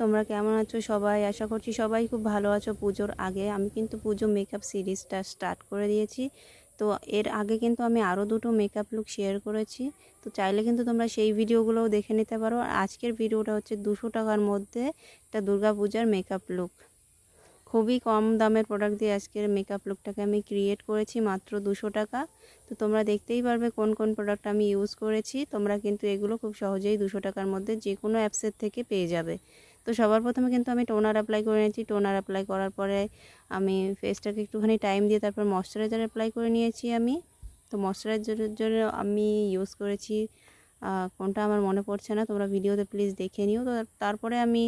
তোমরা কেমন আছো? সবাই আশা করছি সবাই খুব ভালো আছো। পুজোর আগে আমি কিন্তু পুজো মেকআপ সিরিজটা স্টার্ট করে দিয়েছি। তো এর আগে কিন্তু আমি আরও দুটো মেকআপ লুক শেয়ার করেছি। তো চাইলে কিন্তু তোমরা সেই ভিডিওগুলোও দেখে নিতে পারো। আর আজকের ভিডিওটা হচ্ছে দুশো টাকার মধ্যে একটা দুর্গা পূজার মেকআপ লুক খুবই কম দামের প্রোডাক্ট দিয়ে আজকের মেকআপ লুকটাকে আমি ক্রিয়েট করেছি মাত্র দুশো টাকা। তো তোমরা দেখতেই পারবে কোন কোন প্রোডাক্ট আমি ইউজ করেছি। তোমরা কিন্তু এগুলো খুব সহজেই দুশো টাকার মধ্যে যে কোনো অ্যাপসের থেকে পেয়ে যাবে। তো সবার প্রথমে কিন্তু আমি টোনার অ্যাপ্লাই করে নিয়েছি। টোনার অ্যাপ্লাই করার পরে আমি ফেসটাকে একটুখানি টাইম দিয়ে তারপর ময়শ্চারাইজার অ্যাপ্লাই করে নিয়েছি আমি। তো ময়শ্চারাইজারের জন্য আমি ইউজ করেছি কোনটা আমার মনে পড়ছে না, তোমরা ভিডিওতে প্লিজ দেখে নিও। তো তারপরে আমি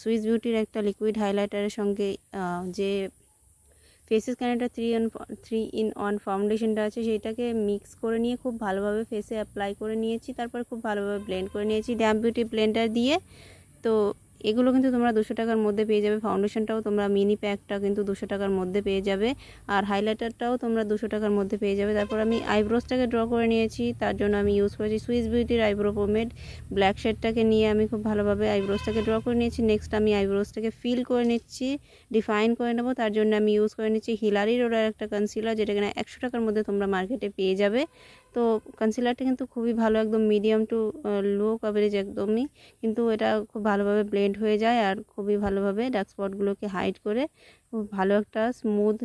সুইস বিউটির একটা লিকুইড হাইলাইটারের সঙ্গে যে faces Canada three on three in one ফাউন্ডেশনটা আছে, সেইটাকে মিক্স করে নিয়ে খুব ভালোভাবে ফেসে অ্যাপ্লাই করে নিয়েছি। তারপর খুব ভালোভাবে ব্লেন্ড করে নিয়েছি। ড্যাম বিউটি ব্লেন্ডার দিয়ে তো এগুলো কিন্তু তোমরা দুশো টাকার মধ্যে পেয়ে যাবে। ফাউন্ডেশনটাও তোমরা মিনি প্যাকটা কিন্তু দুশো টাকার মধ্যে পেয়ে যাবে। আর হাইলাইটারটাও তোমরা দুশো টাকার মধ্যে পেয়ে যাবে। তারপর আমি আইব্রোসটাকে ড্র করে নিয়েছি। তার জন্য আমি ইউজ করেছি সুইস বিউটির আইব্রো পোমেড ব্ল্যাক শেডটাকে নিয়ে আমি খুব ভালোভাবে আইব্রোসটাকে ড্র করে নিয়েছি। নেক্সট আমি আইব্রোসটাকে ফিল করে নিচ্ছি ডিফাইন করে নেব। তার জন্য আমি ইউজ করে নিচ্ছি হিলারির ওটার একটা কনসিলার যেটা কিনা একশো টাকার মধ্যে তোমরা মার্কেটে পেয়ে যাবে। তো কনসিলারটা কিন্তু খুবই ভালো, একদম মিডিয়াম টু লো কভারেজ একদমই। কিন্তু এটা খুব ভালোভাবে ব্লেন্ড হয়ে যায় আর খুবই ভালোভাবে ডার্ক স্পটগুলোকে হাইড করে খুব ভালো একটা স্মুথ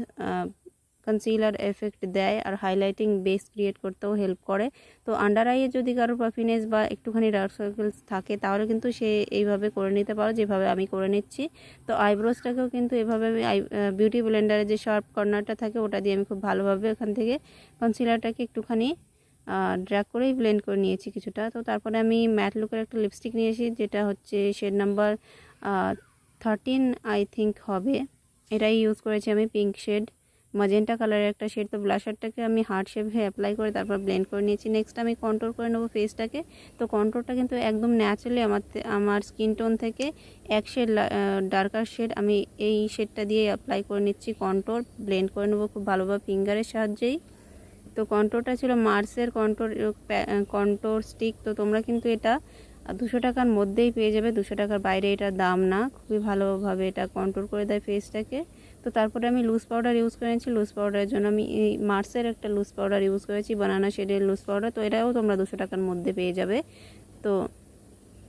কনসিলার এফেক্ট দেয় আর হাইলাইটিং বেস ক্রিয়েট করতেও হেল্প করে। তো আন্ডার আইয়ে যদি কারোর পাফিনেস বা একটুখানি ডার্ক সার্কেলস থাকে, তাহলে কিন্তু সে এইভাবে করে নিতে পারো যেভাবে আমি করে নিচ্ছি। তো আইব্রোসটাকেও কিন্তু এভাবে আমি বিউটি ব্লেন্ডারে যে শার্প কর্নারটা থাকে, ওটা দিয়ে আমি খুব ভালোভাবে ওখান থেকে কনসিলারটাকে একটুখানি ড্র্যাক করেই ব্লেন্ড করে নিয়েছি কিছুটা। তো তারপরে আমি ম্যাট লুকের একটা লিপস্টিক নিয়েছি যেটা হচ্ছে shade number thirteen I think হবে। এটাই ইউজ করেছি আমি পিঙ্ক শেড মাজেন্টা কালারের একটা শেড তো ব্লাশারটাকে আমি হার্ড শেপে অ্যাপ্লাই করে তারপর ব্লেন্ড করে নিয়েছি। নেক্সট আমি কন্ট্রোল করে নেব ফেসটাকে তো কন্ট্রোলটা কিন্তু একদম ন্যাচারালি আমার আমার স্কিন টোন থেকে এক শেড ডার্কার শেড আমি এই শেডটা দিয়ে অ্যাপ্লাই করে নিচ্ছি। কন্ট্রোল ব্লেন্ড করে নেব খুব ভালোভাবে ফিঙ্গারের সাহায্যেই। তো কন্টোরটা ছিল মার্সের কন্টোর কন্টোর স্টিক। তো তোমরা কিন্তু এটা দুশো টাকার মধ্যেই পেয়ে যাবে। দুশো টাকার বাইরে এটার দাম না। খুবই ভালোভাবে এটা কন্ট্রোল করে দেয় ফেসটাকে। তো তারপরে আমি লুজ পাউডার ইউজ করেছি। লুজ পাউডারের জন্য আমি মার্সের একটা লুজ পাউডার ইউজ করেছি। বানানা শেডের লুজ পাউডার। তো এটাও তোমরা দুশো টাকার মধ্যে পেয়ে যাবে। তো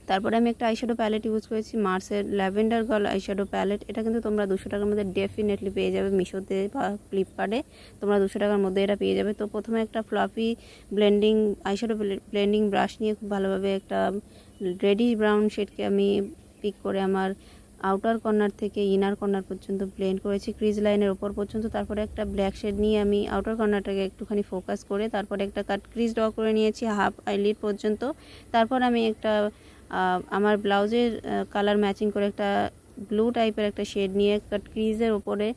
তারপরে আমি একটা আইশ্যাডো প্যালেট ইউজ করেছি মার্সের ল্যাভেন্ডার গার্ল আইশ্যাডো প্যালেট এটা কিন্তু তোমরা দুশো টাকার মধ্যে ডেফিনেটলি পেয়ে যাবে মিশোতে বা ফ্লিপকার্টে তোমরা দুশো টাকার মধ্যে এটা পেয়ে যাবে। তো প্রথমে একটা fluffy blending eyeshadow blending brush নিয়ে খুব ভালোভাবে একটা রেডি ব্রাউন শেডকে আমি পিক করে আমার আউটার কর্নার থেকে ইনার কর্নার পর্যন্ত ব্লেন্ড করেছি ক্রিজ লাইনের ওপর পর্যন্ত। তারপরে একটা ব্ল্যাক শেড নিয়ে আমি আউটার কর্নারটাকে একটুখানি ফোকাস করে, তারপরে একটা কাট ক্রিজ ড্র করে নিয়েছি হাফ আইলিড পর্যন্ত। তারপর আমি একটা আমার ব্লাউজের কালার ম্যাচিং করে একটা ব্লু টাইপের একটা শেড নিয়ে কাট ক্রিজের ওপরে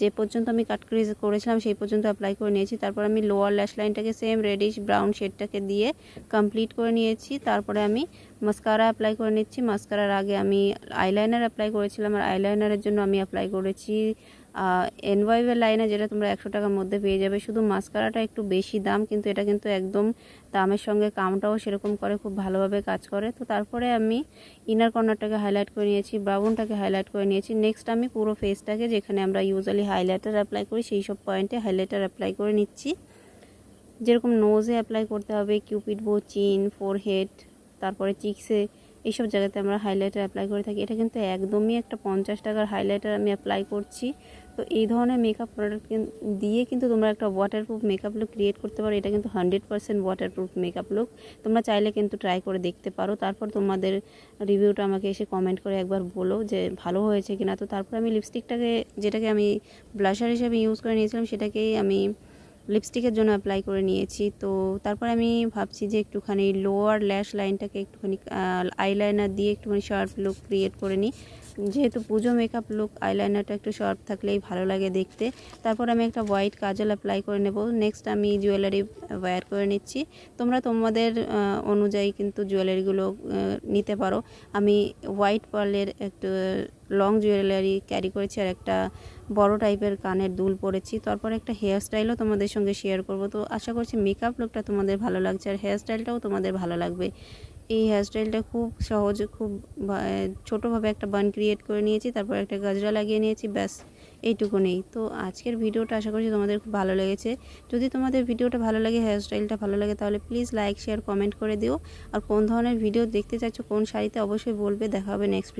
যে পর্যন্ত আমি কাট ক্রিজ করেছিলাম সেই পর্যন্ত অ্যাপ্লাই করে নিয়েছি। তারপর আমি লোয়ার ল্যাশ লাইনটাকে সেম রেডিশ ব্রাউন শেডটাকে দিয়ে কমপ্লিট করে নিয়েছি। তারপরে আমি মাস্কারা অ্যাপ্লাই করে নিচ্ছি। মাস্কারার আগে আমি আইলাইনার অ্যাপ্লাই করেছিলাম। আর আইলাইনারের জন্য আমি অ্যাপ্লাই করেছি এনওয়াইভের লাইনে যেটা তোমরা একশো টাকার মধ্যে পেয়ে যাবে, শুধু মাস্কারাটা একটু বেশি দাম, কিন্তু এটা কিন্তু একদম দামের সঙ্গে কামটাও সেরকম করে, খুব ভালোভাবে কাজ করে। তো তারপরে আমি ইনার কর্নারটাকে হাইলাইট করে নিয়েছি ব্রাউনটাকে হাইলাইট করে নিয়েছি। নেক্সট আমি পুরো ফেসটাকে যেখানে আমরা ইউজুয়ালি হাইলাইটার অ্যাপ্লাই করি, সেই সব পয়েন্টে হাইলাইটার অ্যাপ্লাই করে নিচ্ছি। যেরকম নোজে অ্যাপ্লাই করতে হবে কিউপিড বো চিন ফোরহেড তারপরে চিক্সে এইসব জায়গাতে আমরা হাইলাইটার অ্যাপ্লাই করে থাকি। এটা কিন্তু একদমই একটা পঞ্চাশ টাকার হাইলাইটার আমি অ্যাপ্লাই করছি। তো এই ধরনের মেকআপ প্রোডাক্ট দিয়ে কিন্তু তোমরা একটা ওয়াটারপ্রুফ মেকআপ লুক ক্রিয়েট করতে পারো। এটা কিন্তু hundred percent waterproof makeup look তোমরা চাইলে কিন্তু ট্রাই করে দেখতে পারো। তারপর তোমাদের রিভিউটা আমাকে এসে কমেন্ট করে একবার বলো যে ভালো হয়েছে কিনা। তো তারপর আমি লিপস্টিকটাকে যেটাকে আমি ব্লাশার হিসেবে ইউজ করে নিয়েছিলাম, সেটাকেই আমি লিপস্টিকের জন্য অ্যাপ্লাই করে নিয়েছি। তো তারপর আমি ভাবছি যে একটুখানি লোয়ার ল্যাশ লাইনটাকে একটুখানি আইলাইনার দিয়ে একটুখানি শার্প লুক ক্রিয়েট করে নিই। যেহেতু পুজো মেকআপ লুক আইলাইনারটা একটু শার্প থাকলেই ভালো লাগে দেখতে। তারপর আমি একটা হোয়াইট কাজল অ্যাপ্লাই করে নেব। নেক্সট আমি জুয়েলারি ওয়্যার করে নিচ্ছি। তোমরা তোমাদের অনুযায়ী কিন্তু জুয়েলারিগুলো নিতে পারো। আমি হোয়াইট পার্লের একটু লং জুয়েলারি ক্যারি করেছি আর একটা বড় টাইপের কানের দুল পরেছি। তারপর একটা হেয়ার স্টাইলও তোমাদের সঙ্গে শেয়ার করব। তো আশা করছি মেকআপ লুকটা তোমাদের ভালো লাগছে আর হেয়ার স্টাইলটাও তোমাদের ভালো লাগবে। এই হেয়ারস্টাইলটা খুব সহজে খুব ছোটোভাবে একটা বান ক্রিয়েট করে নিয়েছি, তারপর একটা গাজরা লাগিয়ে নিয়েছি, ব্যাস, এইটুকু নেই। তো আজকের ভিডিওটা আশা করছি তোমাদের খুব ভালো লেগেছে। যদি তোমাদের ভিডিওটা ভালো লাগে হেয়ারস্টাইলটা ভালো লাগে, তাহলে প্লিজ লাইক শেয়ার কমেন্ট করে দিও। আর কোন ধরনের ভিডিও দেখতে চাইছো, কোন শাড়িতে, অবশ্যই বলবে, দেখা হবে নেক্সট